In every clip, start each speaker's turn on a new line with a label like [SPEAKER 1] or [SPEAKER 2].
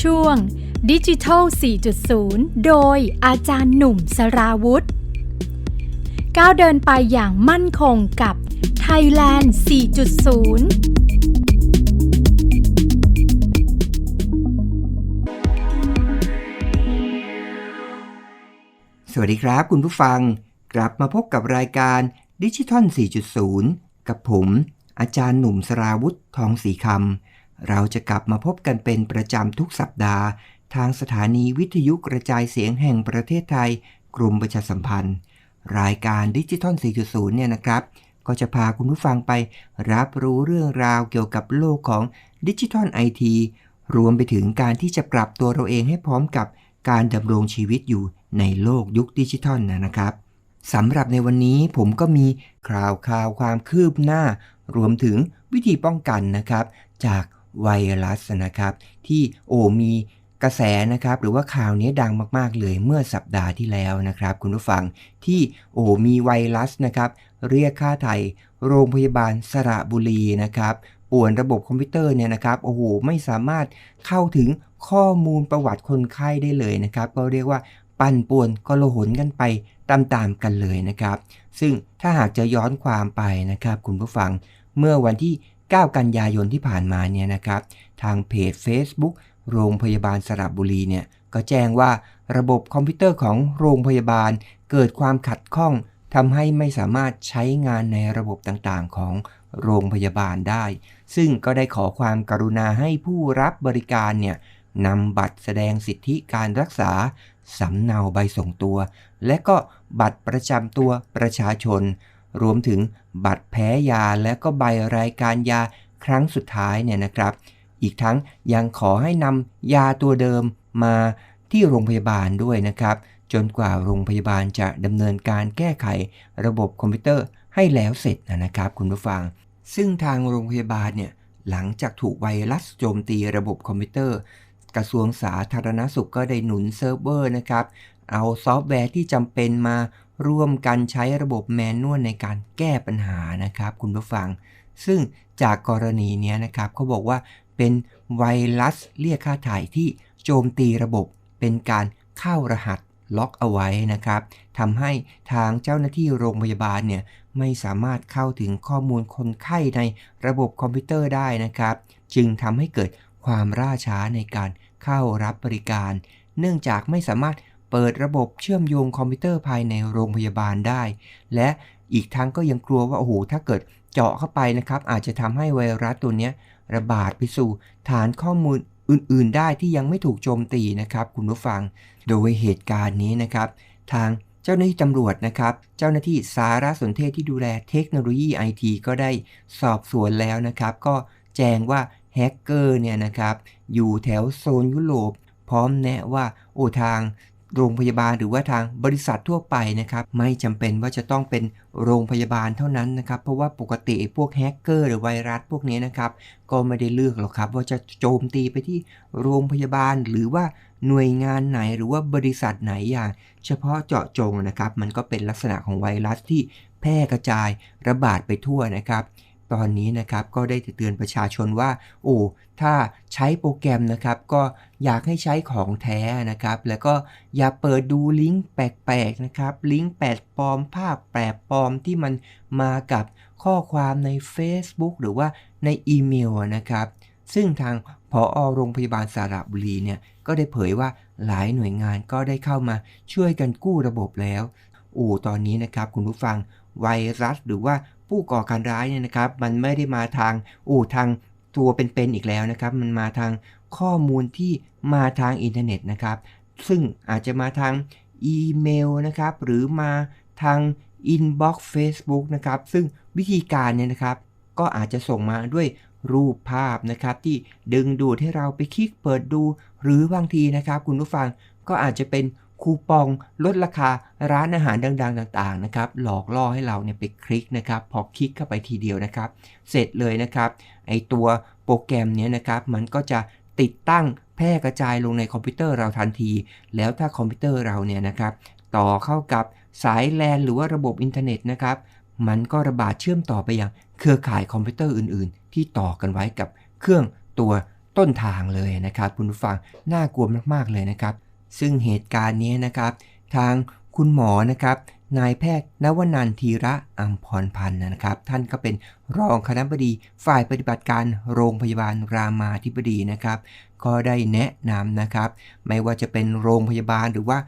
[SPEAKER 1] ช่วงดิจิทัล 4.0 โดยอาจารย์หนุ่มสราวุธ ก้าวเดินไปอย่างมั่นคงกับ Thailand 4.0
[SPEAKER 2] สวัสดีครับคุณผู้ฟัง กลับมาพบกับรายการดิจิทัล 4.0 กับผม อาจารย์หนุ่มสราวุธทองสีคำเราจะกลับมาพบกันเป็นประจำทุกสัปดาห์ ทางสถานีวิทยุกระจายเสียงแห่งประเทศไทยกรมประชาสัมพันธ์ รายการดิจิทัล 4.0 เนี่ยนะครับ ก็จะพาคุณผู้ฟังไปรับรู้เรื่องราวเกี่ยวกับโลกของดิจิทัลไอทีรวมไปถึงการที่จะปรับตัวเราเองให้พร้อมกับการดำรงชีวิตอยู่ในโลกยุคดิจิทัลนะครับ สำหรับในวันนี้ผมก็มีข่าวข่าวความคืบหน้า รวมถึงวิธีป้องกันนะครับ จากไวรัสนะครับ ที่โอ้มีกระแสนะครับ หรือว่าข่าวนี้ดังมาก ๆ เลยเมื่อสัปดาห์ที่แล้วนะครับ คุณผู้ฟังที่โอ้มีไวรัสนะครับ เรียกค่าไถ่โรงพยาบาลสระบุรีนะครับป่วนระบบคอมพิวเตอร์เนี่ยนะครับโอ้โหไม่สามารถเข้าถึงข้อมูลประวัติคนไข้ได้เลยนะครับ ก็เรียกว่า ปั่นป่วนกลหนกันไปตามๆกันเลยนะครับ ซึ่งถ้าหากจะย้อนความไปนะครับ คุณผู้ฟังเมื่อวันที่ 9 กันยายนที่ผ่านมาเนี่ยนะครับ ทางเพจ Facebook โรงพยาบาลสระบุรีเนี่ยก็แจ้งว่าระบบคอมพิวเตอร์ของโรงพยาบาลเกิดความขัดข้องทำให้ไม่สามารถใช้งานในระบบต่างๆ ของโรงพยาบาลได้ ซึ่งก็ได้ขอความกรุณาให้ผู้รับบริการเนี่ยนำบัตรแสดงสิทธิการรักษา สำเนาใบส่งตัว และก็บัตรประจำตัวประชาชน รวมถึงบัตรแพ้ยาและก็ใบรายการยาครั้งสุดท้ายเนี่ยนะครับ อีกทั้งยังขอให้นำยาตัวเดิมมาที่โรงพยาบาลด้วยนะครับ จนกว่าโรงพยาบาลจะดำเนินการแก้ไขระบบคอมพิวเตอร์ให้แล้วเสร็จนะครับ คุณผู้ฟัง ซึ่งทางโรงพยาบาลเนี่ยหลังจากถูกไวรัสโจมตีระบบคอมพิวเตอร์ กระทรวงสาธารณสุขก็ได้หนุนเซิร์ฟเวอร์นะครับ เอาซอฟต์แวร์ที่จำเป็นมาร่วมกันใช้ระบบแมนนวลในการแก้ปัญหานะครับ คุณผู้ฟัง ซึ่งจากกรณีนี้นะครับเขาบอกว่าเป็นไวรัสเรียกค่าถ่ายที่โจมตีระบบ เป็นการเข้ารหัสล็อกเอาไว้นะครับทำให้ทางเจ้าหน้าที่โรงพยาบาลเนี่ยไม่สามารถเข้าถึงข้อมูลคนไข้ในระบบคอมพิวเตอร์ได้นะครับ จึงทำให้เกิด ความล่าช้าในการเข้ารับบริการ เนื่องจากไม่สามารถเปิดระบบเชื่อมโยงคอมพิวเตอร์ภายในโรงพยาบาลได้ และอีกทั้งก็ยังกลัวว่าโอ้โหถ้าเกิดเจาะเข้าไปนะครับ อาจจะทำให้ไวรัสตัวนี้ระบาดไปสู่ฐานข้อมูลอื่นๆ ได้ที่ยังไม่ถูกโจมตีนะครับ คุณผู้ฟัง โดยเหตุการณ์นี้นะครับ ทางเจ้าหน้าที่ตำรวจนะครับ เจ้าหน้าที่สารสนเทศที่ดูแลเทคโนโลยีไอทีก็ได้สอบสวนแล้วนะครับ ก็แจ้งว่า แฮกเกอร์เนี่ยนะครับอยู่แถวโซนยุโรป พร้อมแนะว่าโอ้ทางโรงพยาบาลหรือว่าทางบริษัททั่วไปนะครับไม่จำเป็นว่าจะต้องเป็นโรงพยาบาลเท่านั้นนะครับ เพราะว่าปกติพวกแฮกเกอร์หรือไวรัสพวกนี้นะครับ ก็ไม่ได้เลือกหรอกครับ ว่าจะโจมตีไปที่โรงพยาบาลหรือว่าหน่วยงานไหนหรือว่าบริษัทไหนอย่าง เฉพาะเจาะจงนะครับ มันก็เป็นลักษณะของไวรัสที่แพร่กระจายระบาดไปทั่วนะครับ ตอนนี้นะครับก็ได้เตือนประชาชนว่าโอ้ถ้าใช้โปรแกรมนะครับ ก็อยากให้ใช้ของแท้นะครับ แล้วก็อย่าเปิดดูลิงก์แปลกๆนะครับ ลิงก์แปลกปลอมภาพแปลกปลอมที่มันมากับข้อความใน Facebook หรือว่าในอีเมลนะครับ ซึ่งทางผอโรงพยาบาลสระบุรีเนี่ยก็ได้เผยว่าหลายหน่วยงานก็ได้เข้ามาช่วยกันกู้ระบบแล้วโอ้ตอนนี้นะครับคุณผู้ฟังไวรัสหรือว่า ผู้ก่อการร้ายเนี่ยนะครับ มันไม่ได้มาทางโอ้ทางตัวเป็นๆอีกแล้วนะครับ มันมาทางข้อมูลที่มาทางอินเทอร์เน็ตนะครับ ซึ่งอาจจะมาทางอีเมลนะครับ หรือมาทางอินบ็อกซ์เฟซบุ๊กนะครับ ซึ่งวิธีการเนี่ยนะครับ ก็อาจจะส่งมาด้วยรูปภาพนะครับ ที่ดึงดูดให้เราไปคลิกเปิดดู หรือบางทีนะครับ คุณผู้ฟังก็อาจจะเป็น คูปองลดราคาร้านอาหารดัง ๆ ต่างๆนะครับหลอกล่อให้เราเนี่ยไปคลิกนะครับพอคลิกเข้าไปทีเดียวนะครับ เสร็จเลยนะครับไอตัวโปรแกรมเนี้ยนะครับมันก็จะติดตั้งแพร่กระจายลงในคอมพิวเตอร์เราทันที แล้วถ้าคอมพิวเตอร์เราเนี่ยนะครับต่อเข้ากับสายแลนหรือว่าระบบอินเทอร์เน็ตนะครับมันก็ระบาดเชื่อมต่อไปยังเครือข่ายคอมพิวเตอร์อื่น ๆ ที่ต่อกันไว้กับเครื่องตัวต้นทางเลยนะครับคุณผู้ฟังน่ากลัวมากๆเลยนะครับ ซึ่งเหตุการณ์นี้นะครับ ทางคุณหมอนะครับนายแพทย์นวนันทีระอัมพรพันธ์นะครับ ท่านก็เป็นรองคณบดีฝ่ายปฏิบัติการโรงพยาบาลรามาธิบดีนะครับ ก็ได้แนะนำนะครับ ไม่ว่าจะเป็นโรงพยาบาลหรือว่า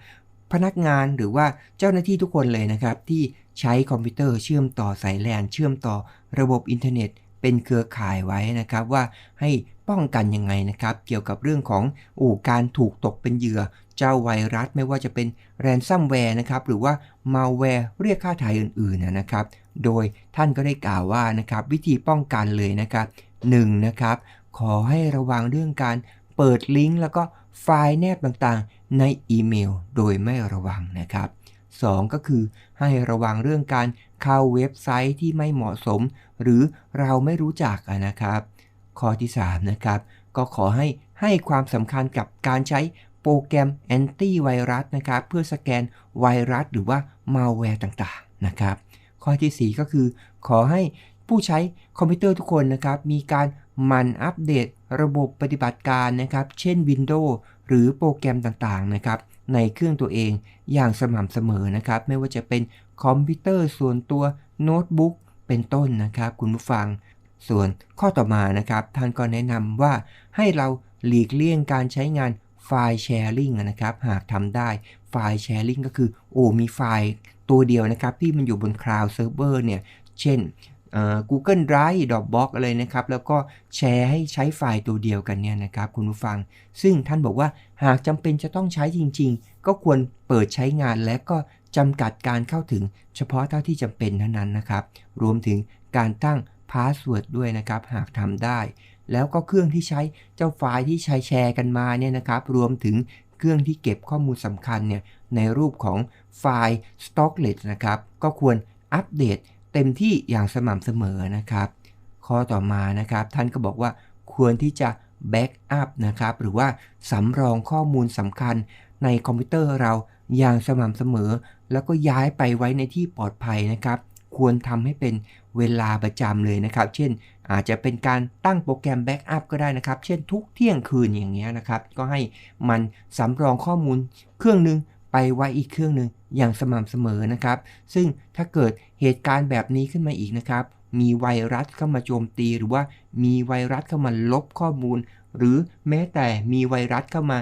[SPEAKER 2] พนักงานหรือว่าเจ้าหน้าที่ทุกคนเลยนะครับ ที่ใช้คอมพิวเตอร์เชื่อมต่อสายแลนเชื่อมต่อระบบอินเทอร์เน็ต เป็นเครือข่ายไว้นะครับว่าให้ป้องกันยังไงนะครับ เกี่ยวกับเรื่องของอู่การถูกตกเป็นเหยื่อ เจ้าไวรัสไม่ว่าจะเป็นแรนซัมแวร์นะครับหรือว่ามาแวร์เรียกค่าไถ่อื่นๆนะนะครับ โดยท่านก็ได้กล่าวว่านะครับวิธีป้องกันเลยนะครับ1นะครับขอให้ระวังเรื่องการเปิดลิงก์แล้วก็ไฟล์แนบต่างๆ ในอีเมลโดยไม่ระวังนะครับ 2 ก็คือให้ระวังเรื่องการเข้าเว็บไซต์ที่ไม่เหมาะสมหรือเราไม่รู้จักนะครับ ข้อที่3นะครับก็ขอให้ให้ความสำคัญกับการใช้โปรแกรมแอนตี้ไวรัสนะครับเพื่อสแกนไวรัสหรือว่ามาแวร์ต่างๆนะครับ ข้อทีสี่ 4 ก็คือ ขอให้ผู้ใช้คอมพิวเตอร์ทุกคนนะครับ มีการมันอัปเดตระบบปฏิบัติการนะครับ เช่น Windows หรือโปรแกรมต่างๆนะครับ ในเครื่องตัวเองอย่างสม่ำเสมอนะครับ ไม่ว่าจะเป็นคอมพิวเตอร์ส่วนตัวโน้ตบุ๊ก เป็นต้นนะครับ คุณผู้ฟัง ส่วนข้อต่อมานะครับ ท่านก็แนะนำว่าให้เราหลีกเลี่ยงการใช้งานไฟล์แชร์ลิงนะครับ หากทำได้ไฟล์แชร์ลิงก็คือ โอ้มีไฟล์ตัวเดียวนะครับ ที่มันอยู่บนคลาวด์เซิร์ฟเวอร์เนี่ย เช่น Google Drive Dropbox อะไรนะครับ แล้วก็แชร์ให้ใช้ไฟล์ตัวเดียวกันเนี่ยนะครับ คุณผู้ฟัง ซึ่งท่านบอกว่าหากจำเป็นจะต้องใช้จริง ๆ ก็ควรเปิดใช้งานและก็ จำกัดการเข้าถึงเฉพาะเท่าที่จำเป็นเท่านั้นนะครับ รวมถึงการตั้งพาสเวิร์ดด้วยนะครับ หากทำได้ แล้วก็เครื่องที่ใช้เจ้าไฟล์ที่ใช้แชร์กันมาเนี่ยนะครับ รวมถึงเครื่องที่เก็บข้อมูลสำคัญเนี่ยในรูปของไฟล์ Stocklet นะครับ ก็ควรอัปเดตเต็มที่อย่างสม่ำเสมอนะครับ ข้อต่อมานะครับ ท่านก็บอกว่าควรที่จะแบ็กอัพนะครับ หรือว่าสำรองข้อมูลสำคัญ ในคอมพิวเตอร์เราอย่างสม่ำเสมอ แล้วก็ย้ายไปไว้ในที่ปลอดภัยนะครับ ควรทำให้เป็นเวลาประจำเลยนะครับ เช่น อาจจะเป็นการตั้งโปรแกรมแบ็กอัพก็ได้นะครับ เช่นทุกเที่ยงคืนอย่างเงี้ยนะครับ ก็ให้มันสำรองข้อมูลเครื่องหนึงไปไว้อีกเครื่องหนึ่งอย่างสม่ำเสมอนะครับ ซึ่งถ้าเกิดเหตุการณ์แบบนี้ขึ้นมาอีกนะครับ มีไวรัสเข้ามาโจมตีหรือว่ามีไวรัสเข้ามาลบข้อมูล หรือแม้แต่มีไวรัสเข้ามา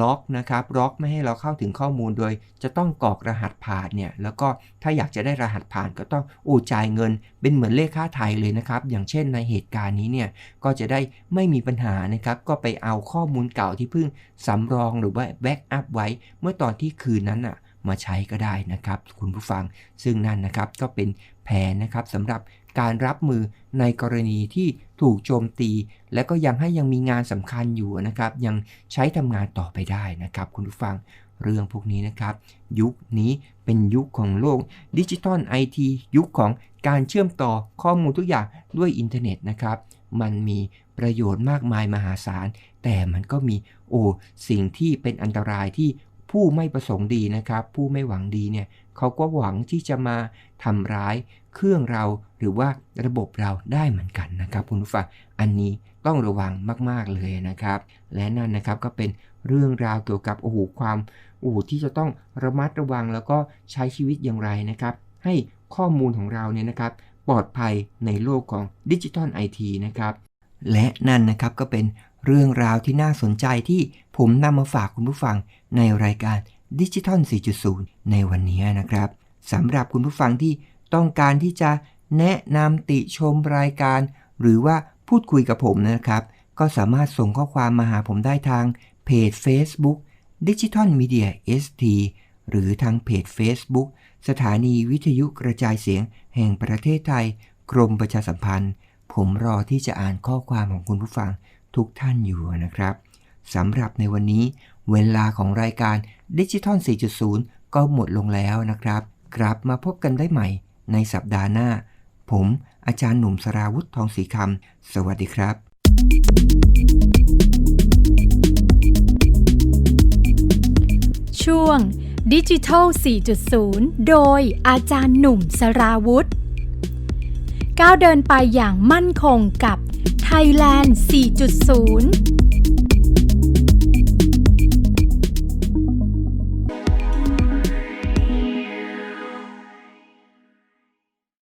[SPEAKER 2] ล็อกนะครับล็อกไม่ให้เราเข้าถึงข้อมูลโดย จะต้องกรอกรหัสผ่านเนี่ยแล้วก็ถ้าอยากจะได้รหัสผ่านก็ต้องโอ้จ่ายเงิน เป็นเหมือนเลขค่าไทยเลยนะครับ อย่างเช่นในเหตุการณ์นี้เนี่ยก็จะได้ไม่มีปัญหานะครับก็ไปเอาข้อมูลเก่าที่เพิ่งสำรองหรือว่าแบ็กอัพไว้ เมื่อตอนที่คืนนั้นอะมาใช้ก็ได้นะครับ คุณผู้ฟังซึ่งนั่นนะครับก็เป็นแผนนะครับสำหรับการรับมือในกรณีที่ ถูกโจมตี และก็ยังให้ยังมีงานสำคัญอยู่นะครับ ยังใช้ทำงานต่อไปได้นะครับ คุณผู้ฟังเรื่องพวกนี้นะครับ ยุคนี้เป็นยุคของโลกดิจิทัลไอทียุคของการเชื่อมต่อข้อมูลทุกอย่างด้วยอินเทอร์เน็ตนะครับ มันมีประโยชน์มากมายมหาศาล แต่มันก็มีโอ้สิ่งที่เป็นอันตรายที่ ผู้ไม่ประสงค์ดีนะครับ ผู้ไม่หวังดีเนี่ยเขาก็หวังที่จะมาทำร้ายเครื่องเราหรือว่าระบบเราได้เหมือนกันนะครับคุณผู้ฟังอันนี้ต้องระวังมาก ๆ เลยนะครับ และนั่นนะครับก็เป็นเรื่องราวเกี่ยวกับโอ้โหความโอ้โหที่จะต้องระมัดระวังแล้วก็ใช้ชีวิตอย่างไรนะครับ ให้ข้อมูลของเราเนี่ยนะครับ ปลอดภัยในโลกของดิจิทัลไอทีนะครับ และนั่นนะครับก็เป็น เรื่องราวที่น่าสนใจที่ผมนำมาฝากคุณผู้ฟังในรายการดิจิทัล 4.0 ในวันนี้นะครับสำหรับคุณผู้ฟังที่ต้องการที่จะแนะนำติชมรายการ หรือว่าพูดคุยกับผมนะครับ ก็สามารถส่งข้อความมาหาผมได้ทางเพจ Facebook Digital Media ST หรือทางเพจ Facebook สถานีวิทยุกระจายเสียงแห่งประเทศไทย กรมประชาสัมพันธ์ ผมรอที่จะอ่านข้อความของคุณผู้ฟัง ทุกท่านอยู่นะครับสำหรับในวันนี้เวลาของรายการดิจิทัล 4.0 ก็หมดลงแล้วนะครับ กลับมาพบกันได้ใหม่ในสัปดาห์หน้า ผมอาจารย์หนุ่มสราวุธทองศรีคำสวัสดีครับ
[SPEAKER 1] ช่วงดิจิทัล 4.0 โดยอาจารย์หนุ่มสราวุธก้าวเดินไปอย่างมั่นคงกับ Thailand 4.0